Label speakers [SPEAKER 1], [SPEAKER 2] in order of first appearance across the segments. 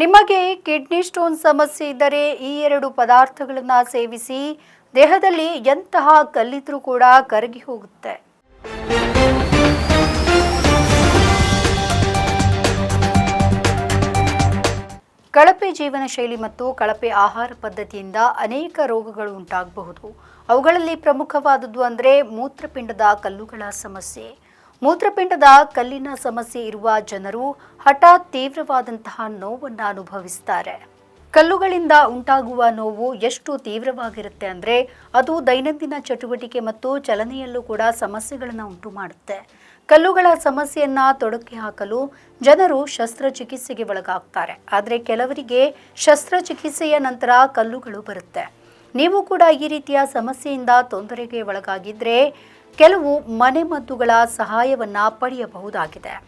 [SPEAKER 1] ನಿಮಗೆ kidney stone ಸಮಸ್ಯೆ ಇದ್ದರೆ ಈ ಎರಡು ಪದಾರ್ಥಗಳನ್ನು ಸೇವಿಸಿ ದೇಹದಲ್ಲಿ ಎಂತಹ ಕಲ್ಲಿದ್ರೂ ಕೂಡ ಕರಗಿ ಹೋಗುತ್ತೆ. ಕಳಪೆ ಜೀವನ ಶೈಲಿ ಮತ್ತು ಕಳಪೆ ಆಹಾರ ಪದ್ಧತಿಯಿಂದ ಅನೇಕ ರೋಗಗಳು ಉಂಟಾಗಬಹುದು. ಅವುಗಳಲ್ಲಿ ಪ್ರಮುಖವಾದದ್ದು ಅಂದರೆ ಮೂತ್ರಪಿಂಡದ ಕಲ್ಲುಗಳ ಸಮಸ್ಯೆ. ಮೂತ್ರಪಿಂಡದ ಕಲ್ಲಿನ ಸಮಸ್ಯೆ ಇರುವ ಜನರು ಹಠಾತ್ ತೀವ್ರವಾದಂತಹ ನೋವನ್ನು ಅನುಭವಿಸ್ತಾರೆ. ಕಲ್ಲುಗಳಿಂದ ಉಂಟಾಗುವ ನೋವು ಎಷ್ಟು ತೀವ್ರವಾಗಿರುತ್ತೆ ಅಂದರೆ ಅದು ದೈನಂದಿನ ಚಟುವಟಿಕೆ ಮತ್ತು ಚಲನೆಯಲ್ಲೂ ಕೂಡ ಸಮಸ್ಯೆಗಳನ್ನು ಉಂಟು ಮಾಡುತ್ತೆ. ಕಲ್ಲುಗಳ ಸಮಸ್ಯೆಯನ್ನು ತೊಡಕೆ ಹಾಕಲು ಜನರು ಶಸ್ತ್ರಚಿಕಿತ್ಸೆಗೆ ಒಳಗಾಗ್ತಾರೆ. ಆದರೆ ಕೆಲವರಿಗೆ ಶಸ್ತ್ರಚಿಕಿತ್ಸೆಯ ನಂತರ ಕಲ್ಲುಗಳು ಬರುತ್ತೆ. ನೀವು ಕೂಡ ಈ ರೀತಿಯ ಸಮಸ್ಯೆಯಿಂದ ತೊಂದರೆಗೆ ಒಳಗಾಗಿದ್ರೆ ಕೆಲವು ಮನೆಮದ್ದುಗಳ ಸಹಾಯವನ್ನು ಪಡೆಯಬಹುದಾಗಿದೆ.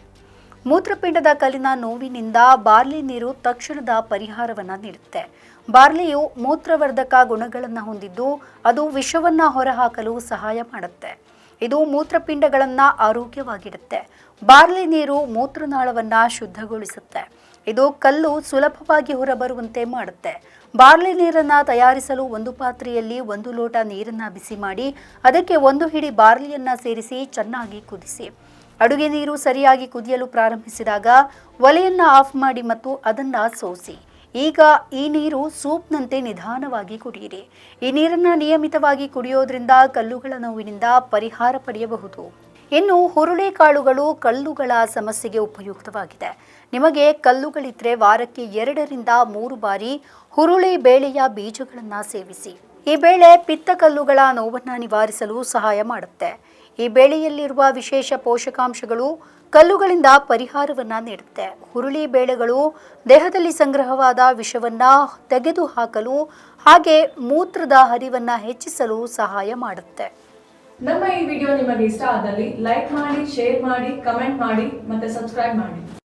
[SPEAKER 1] ಮೂತ್ರಪಿಂಡದ ಕಲ್ಲಿನ ನೋವಿನಿಂದ ಬಾರ್ಲಿ ನೀರು ತಕ್ಷಣದ ಪರಿಹಾರವನ್ನು ನೀಡುತ್ತೆ. ಬಾರ್ಲಿಯು ಮೂತ್ರವರ್ಧಕ ಗುಣಗಳನ್ನು ಹೊಂದಿದ್ದು ಅದು ವಿಷವನ್ನು ಹೊರಹಾಕಲು ಸಹಾಯ ಮಾಡುತ್ತೆ. ಇದು ಮೂತ್ರಪಿಂಡಗಳನ್ನು ಆರೋಗ್ಯವಾಗಿಡುತ್ತೆ. ಬಾರ್ಲಿ ನೀರು ಮೂತ್ರನಾಳವನ್ನು ಶುದ್ಧಗೊಳಿಸುತ್ತೆ. ಇದು ಕಲ್ಲು ಸುಲಭವಾಗಿ ಹೊರಬರುವಂತೆ ಮಾಡುತ್ತೆ. ಬಾರ್ಲಿ ನೀರನ್ನು ತಯಾರಿಸಲು ಒಂದು ಪಾತ್ರೆಯಲ್ಲಿ ಒಂದು ಲೋಟ ನೀರನ್ನು ಬಿಸಿ ಮಾಡಿ, ಅದಕ್ಕೆ ಒಂದು ಹಿಡಿ ಬಾರ್ಲಿಯನ್ನ ಸೇರಿಸಿ ಚೆನ್ನಾಗಿ ಕುದಿಸಿ. ಅಡುಗೆ ನೀರು ಸರಿಯಾಗಿ ಕುದಿಯಲು ಪ್ರಾರಂಭಿಸಿದಾಗ ಒಲೆಯನ್ನು ಆಫ್ ಮಾಡಿ ಮತ್ತು ಅದನ್ನ ಸೋಸಿ. ಈಗ ಈ ನೀರು ಸೂಪ್ನಂತೆ ನಿಧಾನವಾಗಿ ಕುಡಿಯಿರಿ. ಈ ನೀರನ್ನ ನಿಯಮಿತವಾಗಿ ಕುಡಿಯೋದ್ರಿಂದ ಕಲ್ಲುಗಳ ನೋವಿನಿಂದ ಪರಿಹಾರ ಪಡೆಯಬಹುದು. ಇನ್ನು ಹುರುಳಿಕಾಳುಗಳು ಕಲ್ಲುಗಳ ಸಮಸ್ಯೆಗೆ ಉಪಯುಕ್ತವಾಗಿದೆ. ನಿಮಗೆ ಕಲ್ಲುಗಳಿದ್ರೆ ವಾರಕ್ಕೆ ಎರಡರಿಂದ ಮೂರು ಬಾರಿ ಹುರುಳಿ ಬೇಳೆಯ ಬೀಜಗಳನ್ನು ಸೇವಿಸಿ. ಈ ಬೇಳೆ ಪಿತ್ತ ಕಲ್ಲುಗಳ ನೋವನ್ನು ನಿವಾರಿಸಲು ಸಹಾಯ ಮಾಡುತ್ತೆ. ಈ ಬೇಳೆಯಲ್ಲಿರುವ ವಿಶೇಷ ಪೋಷಕಾಂಶಗಳು ಕಲ್ಲುಗಳಿಂದ ಪರಿಹಾರವನ್ನ ನೀಡುತ್ತೆ. ಹುರುಳಿ ಬೇಳೆಗಳು ದೇಹದಲ್ಲಿ ಸಂಗ್ರಹವಾದ ವಿಷವನ್ನ ತೆಗೆದುಹಾಕಲು ಹಾಗೆ ಮೂತ್ರದ ಹರಿವನ್ನ ಹೆಚ್ಚಿಸಲು ಸಹಾಯ ಮಾಡುತ್ತೆ.
[SPEAKER 2] ನಮ್ಮ ಈ ವಿಡಿಯೋ ನಿಮಗೆ ಇಷ್ಟ ಆದಲ್ಲಿ ಲೈಕ್ ಮಾಡಿ, ಶೇರ್ ಮಾಡಿ, ಕಮೆಂಟ್ ಮಾಡಿ ಮತ್ತೆ ಸಬ್ಸ್ಕ್ರೈಬ್ ಮಾಡಿ.